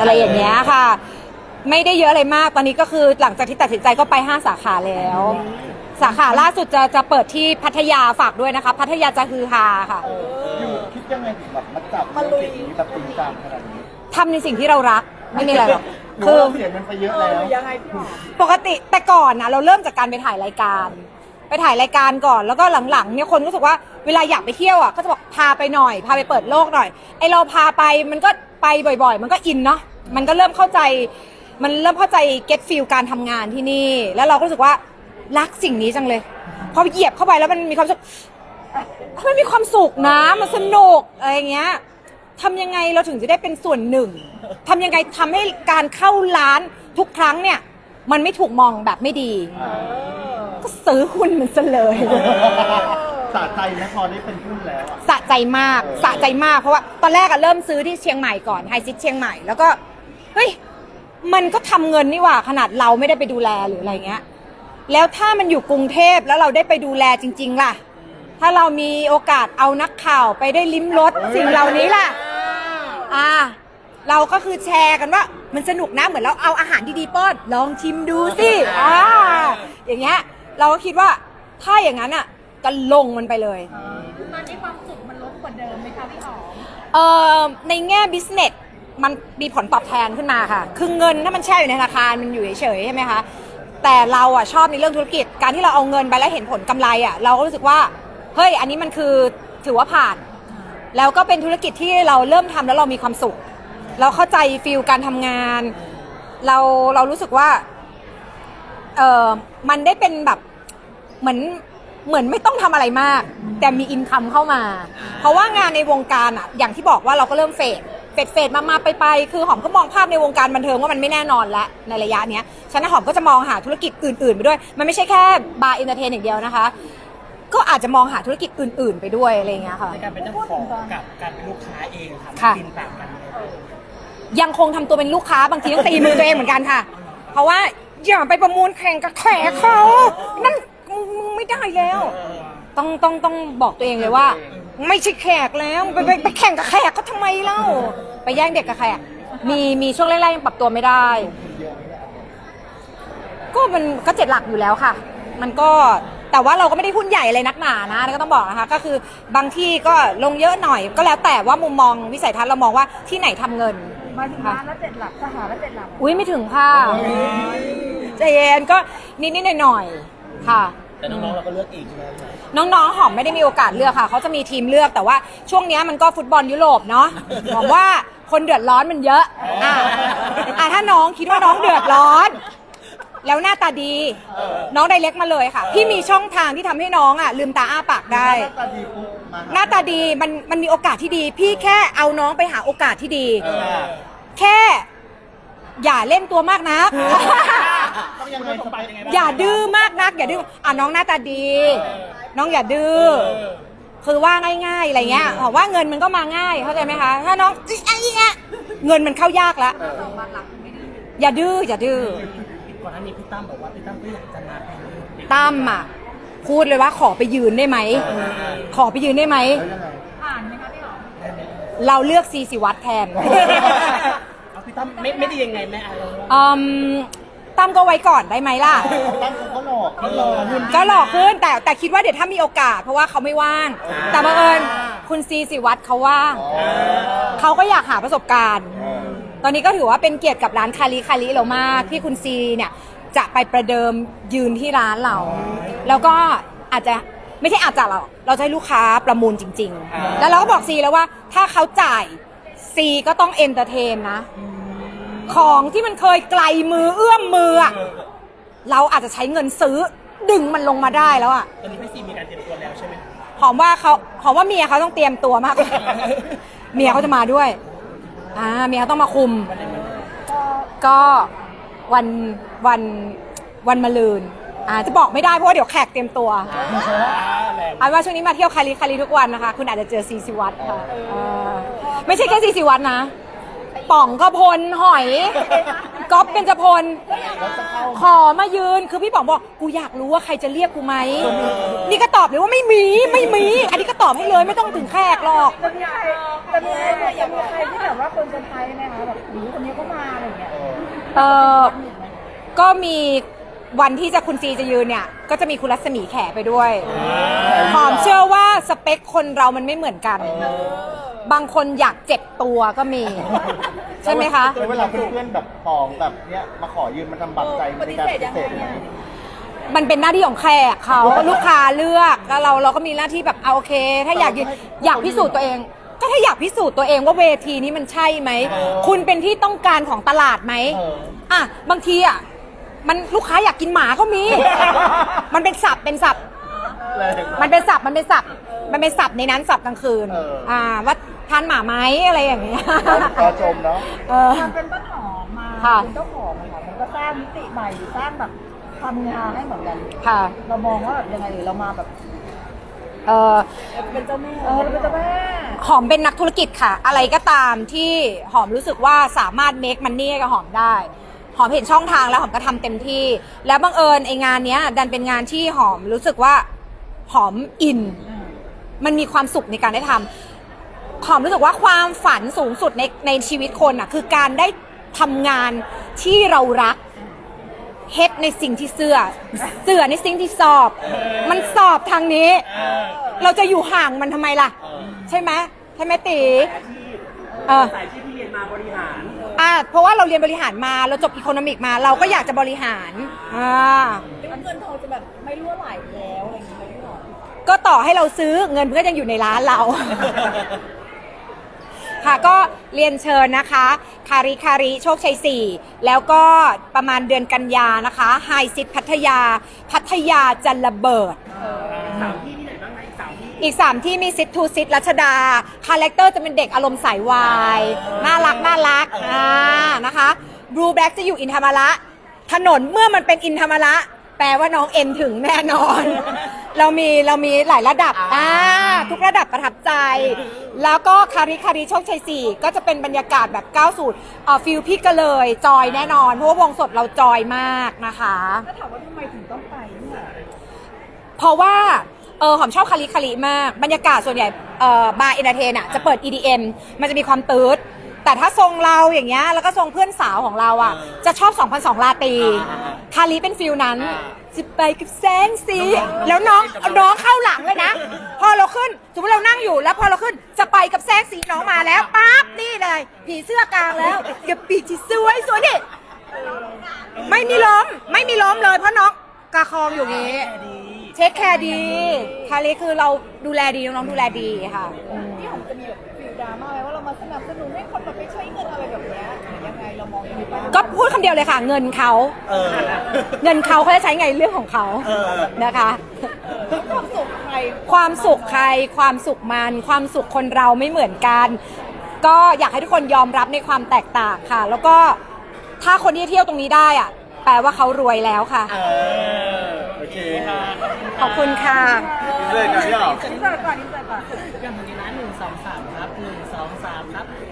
อะไรอย่างเงี้ยค่ะ ไม่ได้เยอะอะไรมากตอนนี้ก็คือหลังจากที่ตัดสินใจก็ไป 5 สาขาแล้ว สาขาล่าสุดจะจะเปิดที่พัทยาฝากด้วยนะคะ พัทยาจะฮือฮาค่ะอยู่คิดยังไงถึงแบบมาจับธุรกิจนี้แบบจริงจังขนาดนี้ทำในสิ่งที่เรารักไม่มีอะไรหรอกหรือคือว่าเราเสียเงินไปเยอะแล้วยังไงพี่หอมปกติแต่ก่อนนะเราเริ่มจากการไปถ่ายรายการ ไปถ่ายรายการก่อนแล้วก็หลังๆเนี่ยคนก็รู้สึกว่าเวลาอยากไปเที่ยวอะก็จะบอกพาไปหน่อย พาไปเปิดโลกหน่อยไอเราพาไปมันก็ ไปบ่อย ๆ มันก็อินเนาะมันก็เริ่มเข้าใจ มันเริ่มเข้าใจ get feel การทำงานที่นี่ แล้วเราก็รู้สึกว่ารักสิ่งนี้จังเลยพอเหยียบเข้าไปแล้วมันมีความสุขมันมีความสุขนะมันสนุกอะไรอย่างเงี้ยทำยังไงเราถึงจะได้เป็นส่วนหนึ่งทำยังไงทำให้การเข้าร้านทุกครั้งเนี่ย มันไม่ถูกมองแบบไม่ดี ก็ซื้อหุ้นมันซะเลย สะใจไหมพอได้เป็นหุ้นแล้วอะ สะใจมากสะใจมากเพราะว่าตอนแรกอะเริ่มซื้อที่เชียงใหม่ก่อนไฮซิตเชียงใหม่แล้วก็เฮ้ยมันก็ทำเงินนี่หว่าขนาดเราไม่ได้ไปดูแลหรืออะไรเงี้ย แล้วถ้ามันอยู่กรุงเทพแล้วเราได้ไปดูแลจริง ๆ ล่ะ ถ้าเรามีโอกาสเอานักข่าวไปได้ลิ้มรสสิ่งเหล่านี้ล่ะ อ่า เราก็คือแชร์กันว่ามันสนุกนะเหมือนเราเอาอาหารดีๆป้อน ลองชิมดูสิอ่าอย่างเงี้ยเราก็คิดว่าถ้าอย่างนั้นอะ ก็ลงมันไปเลย ตอนนี้ความสุขมันลดกว่าเดิมไหมคะพี่หอมเอ่อในแง่ business มันมีผลตอบแทนขึ้นมาค่ะ คือเงินถ้ามันแช่อยู่ในธนาคารมันอยู่เฉยๆใช่ไหมคะ แต่เราอะชอบในเรื่องธุรกิจ การที่เราเอาเงินไปแล้วเห็นผลกำไรอะเราก็รู้สึกว่า เฮ้ย อันนี้มันคือถือว่าผ่าน แล้วก็เป็นธุรกิจที่เราเริ่มทำแล้วเรามีความสุข เราเข้าใจฟิลการทำงาน เราเรารู้สึกว่า เออมันได้เป็นแบบเหมือน เหมือนไม่ต้องทำอะไรมาก แต่มีอินคัมเข้ามา เพราะว่างานในวงการอะอย่างที่บอกว่าเราก็เริ่มเฟดเฟดเฟดมามาไปไปคือหอมก็มองภาพในวงการบันเทิงว่ามันไม่แน่นอนแล้วในระยะเนี้ยฉะนั้นหอมก็จะมองหาธุรกิจอื่นๆไปด้วย มันไม่ใช่แค่บาร์เอนเตอร์เทนอย่างเดียวนะคะ ก็อาจจะมองหาธุรกิจอื่น ๆ ไปด้วยอะไรอย่างเงี้ยค่ะในการเป็นเจ้าของกับการเป็นลูกค้าเองค่ะค่ะมันกินต่างกันไหมยังคงทำตัวเป็นลูกค้าบางทีต้องตีมือตัวเองเหมือนกันค่ะ เพราะว่าอย่าไปประมูลแข่งกับแขกเขานั่นมึง ไม่ได้แล้ว ต้องต้องต้องบอกตัวเองเลยว่า ไม่ใช่แขกแล้วไปไปไปแข่งกับแขกเขาทำไมเล่า ไปแย่งเด็กกับแขกมีมีช่วงแรกๆยังปรับตัวไม่ได้ ก็มันก็เจ็ดหลักอยู่แล้วค่ะ มันก็แต่ว่าเราก็ไม่ได้หุ้นใหญ่อะไรนักหนานะก็ต้องบอกนะคะก็คือบางที่ก็ลงเยอะหน่อย ก็แล้วแต่ว่ามุมมองวิสัยทัศน์เรามองว่าที่ไหนทำเงิน มาถึงร้านแล้วเจ็ดหลักสาขาแล้วเจ็ดหลัก อุ้ยไม่ถึงค่ะใจเย็นก็นิดนิดหน่อยหน่อยๆค่ะ แต่น้องๆเราก็เลือกอีกใช่ไหมพี่หอมน้องๆ หอมไม่ได้มีโอกาสเลือกค่ะ เขาจะมีทีมเลือกแต่ว่าช่วงเนี้ยมันก็ฟุตบอลยุโรปเนาะหวังว่าคนเดือดร้อนมันเยอะอะอะถ้าน้องคิดว่าน้องเดือดร้อน แล้วหน้าตาดี น้องไดเล็กมาเลยค่ะ พี่มีช่องทางที่ทำให้น้องอะ ลืมตาอ้าปากได้ หน้าตาดีปุ๊บมาหน้าตาดีมันมันมีโอกาสที่ดี พี่แค่เอาน้องไปหาโอกาสที่ดีแค่อย่าเล่นตัวมากนัก ต้องยังไงสบายยังไงอย่าดื้อมากนัก อย่าดื้ออะน้องหน้าตาดี น้องอย่าดื้อ คือว่าง่ายๆอะไรเงี้ยบอกว่าเงินมันก็มาง่ายเข้าใจไหมคะ ถ้าน้องอิ๊ะอิ๊ะอิ๊ะเงินมันเข้ายากละอย่าดื้ออย่าดื้อก่อนหน้านี้พี่ตั้มบอกว่าพี่ตั้มก็อยากจะมาเป็นตั้มอะพูดเลยว่าขอไปยืนได้ไหมขอไปยืนได้ไหม แล้วยังไงผ่านไหมคะพี่หอมเราเลือกซีสิวัตรแทน เอาพี่ตั้มไม่ไม่ดียังไงแม่อะไร อืม ตั้มก็ไว้ก่อนได้ไหมล่ะ ตั้งเขาก็หลอกเขาหลอกหุ้นก็หลอกขึ้นแต่แต่คิดว่าเดี๋ยวถ้ามีโอกาส เพราะว่าเขาไม่ว่าง แต่บังเอิญคุณซีสิวัตรเขาว่างเขาก็อยากหาประสบการณ์ ตอนนี้ก็ถือว่าเป็นเกียรติกับร้านคาริคาริเรามากที่คุณซีเนี่ยจะไปประเดิมยืนที่ร้านเรา แล้วก็อาจจะไม่ใช่อาจจะหรอกเราจะให้ลูกค้าประมูลจริง ๆ แล้วเราก็บอกซีแล้วว่าถ้าเขาจ่ายซีก็ต้องเอนเตอร์เทนนะ ของที่มันเคยไกลมือเอื้อมมืออะเราอาจจะใช้เงินซื้อดึงมันลงมาได้แล้วอะตอนนี้พี่ซีมีการเตรียมตัวแล้วใช่ไหมหอมว่าเขาหอมว่าเมียเขาต้องเตรียมตัวมากกว่าเมียเขาจะมาด้วยอ่าเมียเขาต้องมาคุม ก็วันวันวันมะรืนอ่าจะบอกไม่ได้เพราะว่าเดี๋ยวแขกเตรียมตัวแรงเอาเป็นว่าช่วงนี้มาเที่ยวคาริคาริทุกวันนะคะ คุณอาจจะเจอซีซิวัตรค่ะเออไม่ใช่แค่ซีซิวัตรนะ ป่องก็พลหอยก๊อฟเป็นจพล ขอมายืนคือพี่ป๋องบอกกูอยากรู้ว่าใครจะเรียกกูไหมนี่ก็ตอบเลยว่าไม่มีไม่มี อันนี้ก็ตอบให้เลยไม่ต้องถึงแขกหรอกจะมีใครจะมีใครจะมีใครที่แบบว่าคนเซอร์ไพรส์ไหมคะแบบหนูคนนี้ก็มาอะไรอย่างเงี้ยเออก็มีวันที่จะคุณซีจะยืนเนี่ย ก็จะมีคุณรัศมีแขไปด้วยหอมเชื่อว่าสเปคคนเรามันไม่เหมือนกัน บางคนอยากเจ็บตัวก็มี ใช่ไหมคะ แล้วเวลาเพื่อนๆแบบหอมแบบเนี้ยมาขอยืมมาทำบัตรใจในการปฏิเสธยังไง มันเป็นหน้าที่ของแขกเขา ลูกค้าเลือกแล้วเราเราก็มีหน้าที่แบบเอาโอเค ถ้าอยากยืนอยากพิสูจน์ตัวเอง ก็ถ้าอยากพิสูจน์ตัวเองว่าเวทีนี้มันใช่ไหมคุณเป็นที่ต้องการของตลาดไหมเอออะบางทีอะมันลูกค้าอยากกินหมาก็มี มันเป็นศัพท์เป็นศัพท์แรง มันเป็นศัพท์มันเป็นศัพท์มันเป็นศัพท์ในนั้นศัพท์กลางคืนเอออ่อ่าว่า ทานหมาไหมอะไรอย่างเงี้ยก็ชมเนาะเออ มันเป็นต้นหอมมาค่ะ เป็นเจ้าของอะค่ะมันก็สร้างมิติใหม่สร้างแบบทำงานให้เหมือนกัน ค่ะเรามองว่าแบบยังไงหรือเรามาแบบเออ เป็นเจ้าแม่เออเราเป็นเจ้าแม่หอมเป็นนักธุรกิจค่ะ อะไรก็ตามที่หอมรู้สึกว่าสามารถ make money ให้กับหอมได้ หอมเห็นช่องทางแล้วหอมก็ทำเต็มที่ แล้วบังเอิญไองานเนี้ย ดันเป็นงานที่หอมรู้สึกว่าหอมอินมันมีความสุขในการได้ทำ หอมรู้สึกว่าความฝันสูงสุดในในชีวิตคนอะคือการได้ทำงานที่เรารักเฮ็ดในสิ่งที่เสื้อเสื้อในสิ่งที่สอบ มันสอบทางนี้ เราจะอยู่ห่างมันทำไมล่ะ ใช่ไหมใช่ไหมตีเออ สายที่พี่เรียนมาบริหาร อ่าเพราะว่าเราเรียนบริหารมาเราจบอีโคโนมิกมาเราก็อยากจะบริหารอ่าเงินทองจะแบบไม่รั่วไหลแล้วอะไรอย่างเงี้ยพี่หรอก็ต่อให้เราซื้อเงินมันก็ยังอยู่ในร้านเรา ค่ะก็เรียนเชิญนะคะ คาริคาริโชคชัย 4 แล้วก็ประมาณเดือนกันยานะคะไฮซิตพัทยา พัทยาจะระเบิด สามที่ที่ไหนบ้างนะอีกสามที่อีก 3 ที่มีซิททูซิทรัชดา คาแรคเตอร์จะเป็นเด็กอารมณ์สายวาย น่ารัก น่ารักอ่านะคะบลูแบล็กจะอยู่อินธรรมระถนนเมื่อมันเป็นอินธรรมระแปลว่าน้องเอ็นถึงแน่นอน เรามีเรามีหลายระดับอ่าทุก ระดับประทับใจ แล้วก็คาริคาริโชคชัย4ก็จะเป็นบรรยากาศแบบ9สูตรเอ่อฟิลพี่ก็เลยจอยแน่นอน เพราะว่าวงสดเราจอยมากนะคะ ถ้าถามว่าทำไมถึงต้องไปเนี่ยเพราะว่าเออหอมชอบคาริคาริมาก บรรยากาศส่วนใหญ่เอ่อบาร์เอนเตอร์เทนอะจะเปิด EDM มันจะมีความตืดแต่ถ้าทรงเราอย่างเงี้ยแล้วก็ทรงเพื่อนสาวของเราอะ จะชอบ 2002ลาตี คาริเป็นฟิลนั้น จะไปกับแสงสี แล้วน้องน้องเข้าหลังเลยนะ พอเราขึ้นสมมติเรานั่งอยู่แล้วพอเราขึ้นจะไปกับแสงสีน้องมาแล้วปั๊บนี่เลย ผีเสื้อกลางแล้วกับปีกที่สวยสวยนี่ไม่มีล้มไม่มีล้มเลยเพราะน้องกระคองอยู่อย่างงี้ เช็คแคร์ดีคาริคือเราดูแลดีน้องๆดูแลดีค่ะอืมพี่หอมจะมีแบบฟิลดราม่า ไหมว่าเรามาสนับสนุนให้คนแบบไปใช้เงินอะไรแบบเนี้ยหรือยังไงเรามองยังไงบ้างก็พูดคำเดียวเลยค่ะ เงินเขาเออ เงินเขาเขาจะใช้ไงเรื่องของเขาเออ นะคะความสุขใครความสุขใครความสุขมัน ความสุขคนเราไม่เหมือนกัน ก็อยากให้ทุกคนยอมรับในความแตกต่างค่ะ แล้วก็ถ้าคนที่เที่ยวตรงนี้ได้อะแปลว่าเขารวยแล้วค่ะ เออ โอเคค่ะขอบคุณค่ะเลยกันพี่หรออินเสิร์ตก่อนอินเสิร์ตก่อน อย่างวันนี้นะหนึ่งสองสามครับหนึ่งสองสามครับ